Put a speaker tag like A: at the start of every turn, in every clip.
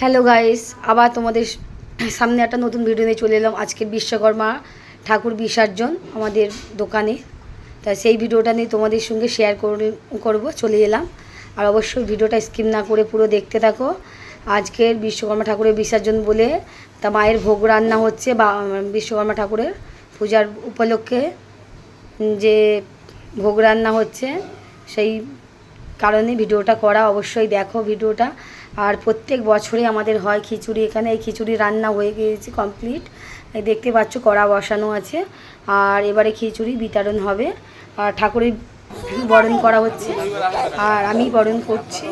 A: Hello guys আবার তোমাদের সামনে একটা নতুন ভিডিও নিয়ে চলে এলাম। আজকের বিশ্বকর্মা ঠাকুর বিসর্জন আমাদের দোকানে। তাই সেই ভিডিওটা নিয়ে তোমাদের সঙ্গে শেয়ার করব, চলে এলাম। আর অবশ্যই ভিডিওটা স্কিপ না করে পুরো দেখতে থাকো। আজকের বিশ্বকর্মা ঠাকুরের বিসর্জন বলে তা মায়ের ভোগ রান্না হচ্ছে বা বিশ্বকর্মা ঠাকুরের পূজার উপলক্ষে যে ভোগ রান্না হচ্ছে, সেই কারণে ভিডিওটা করা অবশ্যই দেখো ভিডিওটা। আর প্রত্যেক বছরে আমাদের হয় খিচুড়ি এখানে। এই খিচুড়ি রান্না হয়ে গিয়েছে কমপ্লিট দেখতে পাচ্ছ কড়া বসানো আছে। আর এবারে খিচুড়ি বিতরণ হবে। আর ঠাকুরের বরণ করা হচ্ছে। আর আমি বরণ করছি।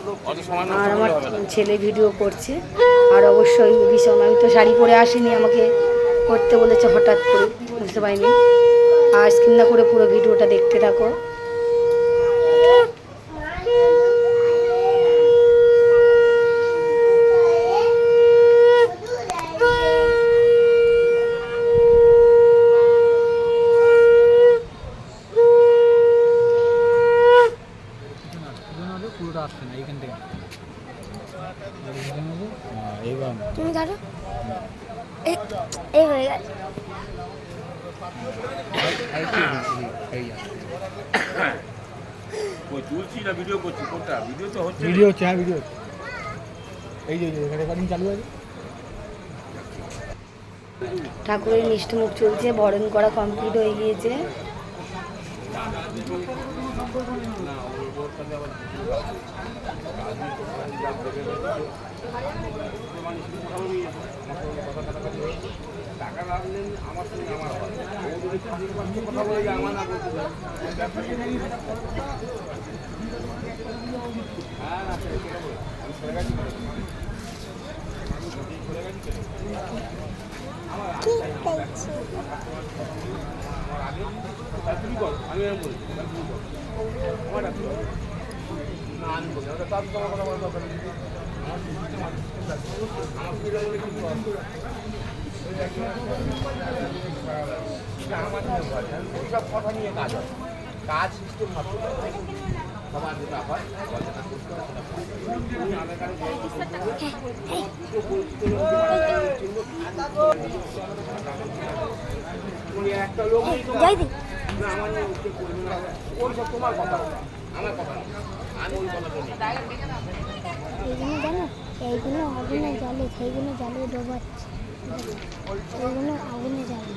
A: আর আমার ছেলে ভিডিও করছে। আর অবশ্যই ভীষণ আমি তো শাড়ি পরে আসিনি, আমাকে করতে বলেছে হঠাৎ করে, বুঝতে পারিনি। আর স্ক্রিন না করে পুরো ভিডিওটা দেখতে থাকো।
B: এইবার
C: তুমি ধরো। এই হয়ে গেল।
D: ওই তুলছি না ভিডিও করছি কোনটা ভিডিও তো হচ্ছে।
B: ভিডিও হচ্ছে হ্যাঁ ভিডিও এই যে এই যে এখানে রেকর্ডিং চালু আছে।
A: ঠাকুরের মিষ্টি মুখ চলছে বরণ করা কমপ্লিট হয়ে গিয়েছে।
D: আমার আমার কথা বলে আমার না পারে হ্যাঁ আমি সরে গেছি তাহলে তুমি করো আমি এরকম বলি তাহলে তুমি করো আমার না আমি বলি ওটা তার কথা বলার দরকার ভয় কথা নিয়ে কাজ হয় কাজ সিস্টেম সবার যেটা একটা লোক না, আমার ওই সব তোমার কথা। আমার কথা। আমি ওই কথাটা
C: এইগুলো জানো? এইগুলো আগুনে জ্বলে সেইগুলো জ্বালে ডোবাচ্ছে। এইগুলো আগুনে জ্বালে।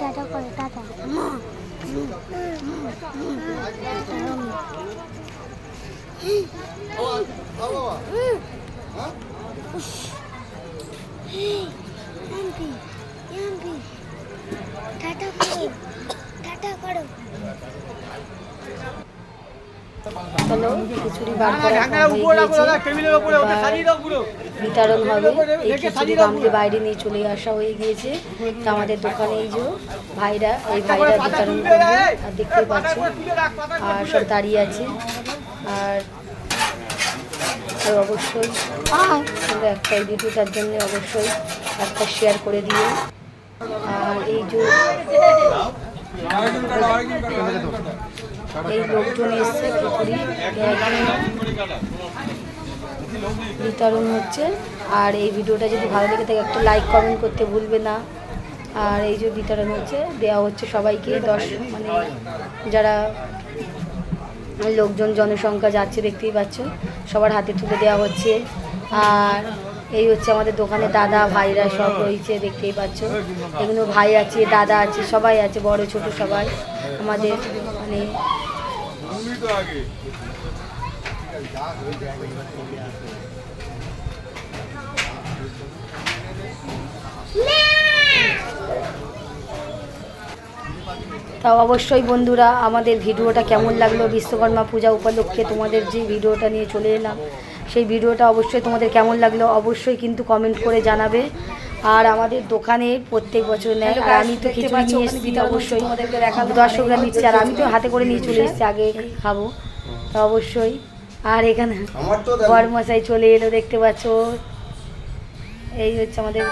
C: টাটা করে টাটা। এমপি টাটা করো। টাটা করো।
A: চলো খিচুড়ি বার বিতরণ হবে। এই খিচুড়ি গামলি বাইরে নিয়ে চলে আসা হয়ে গিয়েছে। তা আমাদের দোকানে এই যে ভাইরা এই ভাইরা বিতরণ করবে। আর দেখতে পাচ্ছ আর সব দাঁড়িয়ে আছে। আর আর অবশ্যই একটা এই ভিডিওটার জন্য অবশ্যই একটা শেয়ার করে দিও। আর এই যে এই লোকজন এসছে বিতরণ হচ্ছে। আর এই ভিডিওটা যদি ভালো লেগে থাকে, একটা লাইক কমেন্ট করতে ভুলবে না। আর এই যে বিতরণ হচ্ছে, দেওয়া হচ্ছে সবাইকে দশ মানে যারা লোকজন, জনসংখ্যা যাচ্ছে, দেখতেই পাচ্ছ, সবার হাতে তুলে দেওয়া হচ্ছে। আর এই হচ্ছে আমাদের দোকানে দাদা, ভাইরা সব রয়েছে, দেখতেই পাচ্ছ। এগুলো ভাই আছে, দাদা আছে, সবাই আছে, বড়, ছোট সবাই আমাদের মানে তা অবশ্যই বন্ধুরা, আমাদের ভিডিওটা কেমন লাগল বিশ্বকর্মা পূজা উপলক্ষে তোমাদের যে ভিডিওটা নিয়ে চলে এলাম। সেই ভিডিওটা অবশ্যই তোমাদের কেমন লাগল অবশ্যই কিন্তু কমেন্ট করে জানাবে। আর আমাদের দোকানে প্রত্যেক বছর নেয়। আর আমি তো খিচুড়ি নিয়ে এসেছি তো অবশ্যই দর্শকরা নিচ্ছে। আর আমি তো হাতে করে নিয়ে চলে এসেছি আগে খাব। তা অবশ্যই। আর এখানে বরমশাই চলে এলো দেখতে পাচ্ছ। এই হচ্ছে আমাদের